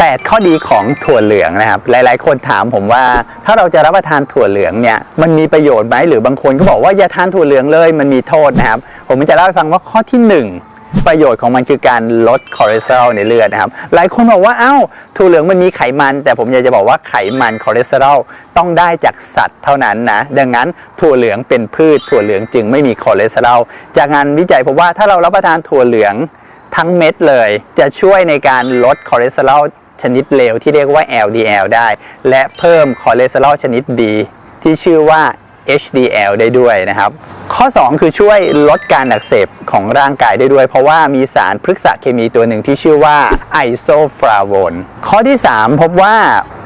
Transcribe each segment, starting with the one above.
8 ข้อดีของถั่วเหลืองนะครับ หลาย ๆ คนถามผมว่า ถ้าเราจะรับประทานถั่วเหลืองเนี่ยมันมีประโยชน์ไหมหรือบางคนก็บอกว่าอย่าทานถั่วเหลืองเลย มันมีโทษนะครับ ผมจะเล่าให้ฟังว่าข้อที่หนึ่งประโยชน์ของมันคือการลดคอเลสเตอรอลในเลือดนะครับ หลายคนบอกว่าเอ้าถั่วเหลืองมันมีไขมัน แต่ผมอยากจะบอกว่าไขมันคอเลสเตอรอลต้องได้จากสัตว์เท่านั้นนะ ดังนั้นถั่วเหลืองเป็นพืชถั่วเหลืองจึงไม่มีคอเลสเตอรอล จากงานวิจัยพบว่าถ้าเรารับประทานถั่วเหลืองทั้งเม็ดเลย จะช่วยในการลดคอเลสเตอรอล ชนิดเลวที่เรียกว่า LDL ได้ และเพิ่มคอเลสเตอรอลชนิดดีที่ชื่อว่า HDL ได้ด้วยนะครับ ข้อ 2 คือช่วยลดการอักเสบ ของร่างกายได้ด้วย เพราะว่ามีสารพฤกษเคมีตัวหนึ่งที่ชื่อว่าไอโซฟลาโวนข้อที่ 3 พบว่า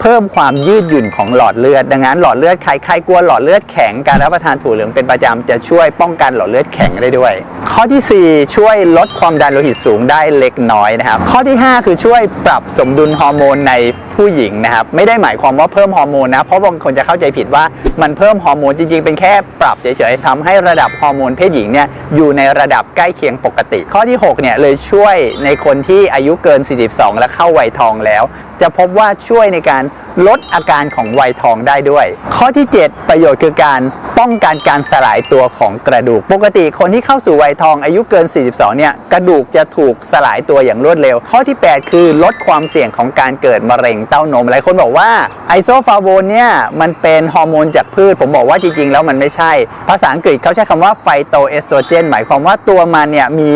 เพิ่มความยืดหยุ่นของหลอดเลือด ดังนั้นหลอดเลือดใครใครกลัวหลอดเลือดแข็งการรับประทานถั่วเหลืองเป็นประจำจะช่วยป้องกันหลอดเลือดแข็งได้ด้วย ข้อทีสี่4 ช่วยลดความดันโลหิตสูงได้เล็กน้อยนะครับ ข้อที่ 5 คือช่วยปรับสมดุลฮอร์โมนในผู้หญิงนะครับไม่ได้หมายความว่าเพิ่มฮอร์โมนนะเพราะบางคนจะเข้าใจผิดว่ามันเพิ่มฮอร์โมนจริงๆเป็นแค่ปรับเฉยๆทำให้ระดับฮอร์โมนเพศหญิงเนี่ยอยู่ในระดับใกล้เคียงปกติ ข้อที่ 6 เนี่ยเลยช่วยในคนที่อายุเกิน 42 และเข้าวัยทองแล้ว จะพบว่าช่วยในการลดอาการของวัยทองได้ด้วย ข้อที่ 7 ประโยชน์คือการป้องกันการสลายตัวของกระดูก ปกติคนที่เข้าสู่วัยทองอายุเกิน 42 เนี่ย กระดูกจะถูกสลายตัวอย่างรวดเร็ว ข้อที่ 8 คือลดความเสี่ยงของการเกิดมะเร็งเต้านม หลายคนบอกว่าไอโซฟาโวนเนี่ย มันเป็นฮอร์โมนจากพืช ผมบอกว่าจริง ๆ แล้วมันไม่ใช่ ภาษาอังกฤษเขาใช้คำว่าไฟโตเอสโตรเจนหมายความว่าตัวมันเนี่ยมี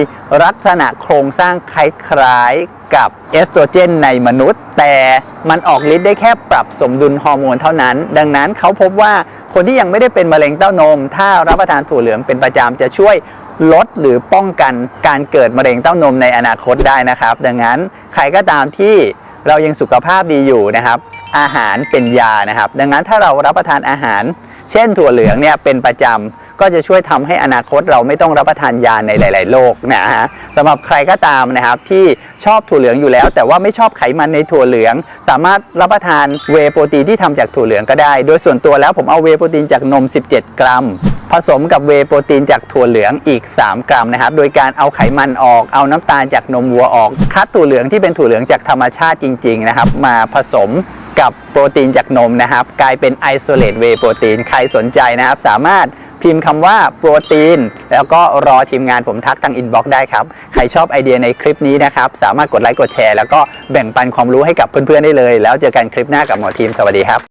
ลักษณะโครงสร้างคล้ายๆ กับเอสโตรเจนในมนุษย์ แต่มันออกฤทธิ์ได้แค่ปรับสมดุลฮอร์โมนเท่านั้น ดังนั้นเขาพบว่าคนที่ยังไม่ได้เป็นมะเร็งเต้านม ถ้ารับประทานถั่วเหลืองเป็นประจำจะช่วยลดหรือป้องกันการเกิดมะเร็งเต้านมในอนาคตได้นะครับ ดังนั้นใครก็ตามที่เรายังสุขภาพดีอยู่นะครับ อาหารเป็นยานะครับ ดังนั้นถ้าเรารับประทานอาหาร เช่นถั่วเหลืองเนี่ยเป็นประจำ ก็จะช่วยทำให้อนาคตเราไม่ต้องรับประทานยาในหลาย ๆ โรคนะฮะสำหรับใครก็ตามนะครับที่ชอบถั่วเหลืองอยู่แล้ว แต่ว่าไม่ชอบไขมันในถั่วเหลือง สามารถรับประทานเวโปรตีนที่ทำจากถั่วเหลืองก็ได้ โดยส่วนตัวแล้วผมเอาเวโปรตีนจากนม 17 กรัม ผสมกับเวโปรตีนจากถั่วเหลืองอีก 3 กรัมนะครับโดยการเอาไขมันออก เอาน้ำตาลจากนมวัวออก คัดถั่วเหลืองที่เป็นถั่วเหลืองจากธรรมชาติจริง ๆ นะครับ มาผสมกับโปรตีนจากนมนะครับ กลายเป็น isolate whey protein ใครสนใจนะครับ สามารถ พิมพ์คำว่าโปรตีน แล้วก็รอทีมงานผมทักทางอินบ็อกซ์ได้ครับ ใครชอบไอเดียในคลิปนี้นะครับ สามารถกดไลค์กดแชร์ แล้วก็แบ่งปันความรู้ให้กับเพื่อนๆได้เลย แล้วเจอกันคลิปหน้ากับหมอทีมสวัสดีครับ